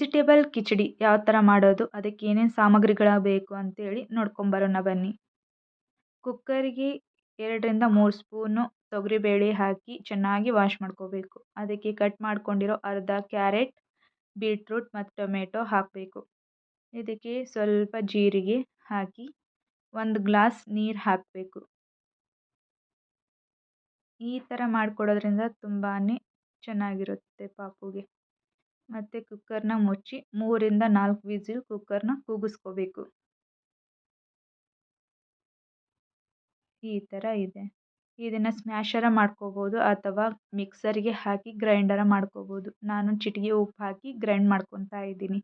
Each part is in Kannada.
ಸಿಂಪಲ್ ಕಿಚಡಿ ಯಾವ ಥರ ಮಾಡೋದು, ಅದಕ್ಕೆ ಏನೇನು ಸಾಮಗ್ರಿಗಳು ಬೇಕು ಅಂತೇಳಿ ನೋಡ್ಕೊಂಬರೋಣ ಬನ್ನಿ. ಕುಕ್ಕರಿಗೆ ಎರಡರಿಂದ ಮೂರು ಸ್ಪೂನು ತೊಗರಿಬೇಳೆ ಹಾಕಿ ಚೆನ್ನಾಗಿ ವಾಶ್ ಮಾಡ್ಕೋಬೇಕು. ಅದಕ್ಕೆ ಕಟ್ ಮಾಡ್ಕೊಂಡಿರೋ ಅರ್ಧ ಕ್ಯಾರೆಟ್, ಬೀಟ್ರೂಟ್ ಮತ್ತು ಟೊಮೆಟೊ ಹಾಕಬೇಕು. ಇದಕ್ಕೆ ಸ್ವಲ್ಪ ಜೀರಿಗೆ ಹಾಕಿ ಒಂದು ಗ್ಲಾಸ್ ನೀರು ಹಾಕಬೇಕು. ಈ ಥರ ಮಾಡಿಕೊಡೋದ್ರಿಂದ ತುಂಬಾ ಚೆನ್ನಾಗಿರುತ್ತೆ ಪಾಪುಗೆ. ಮತ್ತು ಕುಕ್ಕರ್ನ ಮುಚ್ಚಿ ಮೂರರಿಂದ ನಾಲ್ಕು ವಿಸಿಲ್ ಕುಕ್ಕರ್ನ ಕೂಗಿಸ್ಕೋಬೇಕು. ಈ ಥರ ಇದೆ. ಇದನ್ನು ಸ್ಮ್ಯಾಶರ ಮಾಡ್ಕೋಬೋದು ಅಥವಾ ಮಿಕ್ಸರ್ಗೆ ಹಾಕಿ ಗ್ರೈಂಡರ ಮಾಡ್ಕೋಬೋದು. ನಾನು ಚಿಟಿಕೆ ಉಪ್ಪು ಹಾಕಿ ಗ್ರೈಂಡ್ ಮಾಡ್ಕೊತಾ ಇದ್ದೀನಿ.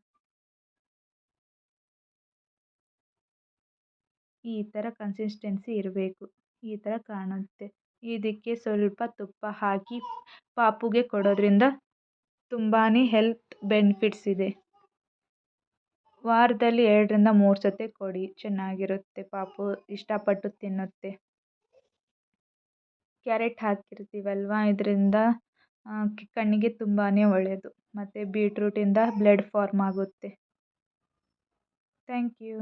ಈ ಥರ ಕನ್ಸಿಸ್ಟೆನ್ಸಿ ಇರಬೇಕು. ಈ ಥರ ಕಾಣುತ್ತೆ. ಇದಕ್ಕೆ ಸ್ವಲ್ಪ ತುಪ್ಪ ಹಾಕಿ ಪಾಪುಗೆ ಕೊಡೋದ್ರಿಂದ ತುಂಬಾ ಹೆಲ್ತ್ ಬೆನಿಫಿಟ್ಸ್ ಇದೆ. ವಾರದಲ್ಲಿ ಎರಡರಿಂದ ಮೂರು ಸರ್ತಿ ಕೊಡಿ, ಚೆನ್ನಾಗಿರುತ್ತೆ ಪಾಪು, ಇಷ್ಟಪಟ್ಟು ತಿನ್ನುತ್ತೆ. ಕ್ಯಾರೆಟ್ ಹಾಕಿರ್ತೀವಲ್ವ, ಇದರಿಂದ ಕಣ್ಣಿಗೆ ತುಂಬಾ ಒಳ್ಳೆಯದು ಮತ್ತು ಬೀಟ್ರೂಟಿಂದ ಬ್ಲಡ್ ಫಾರ್ಮ್ ಆಗುತ್ತೆ. Thank you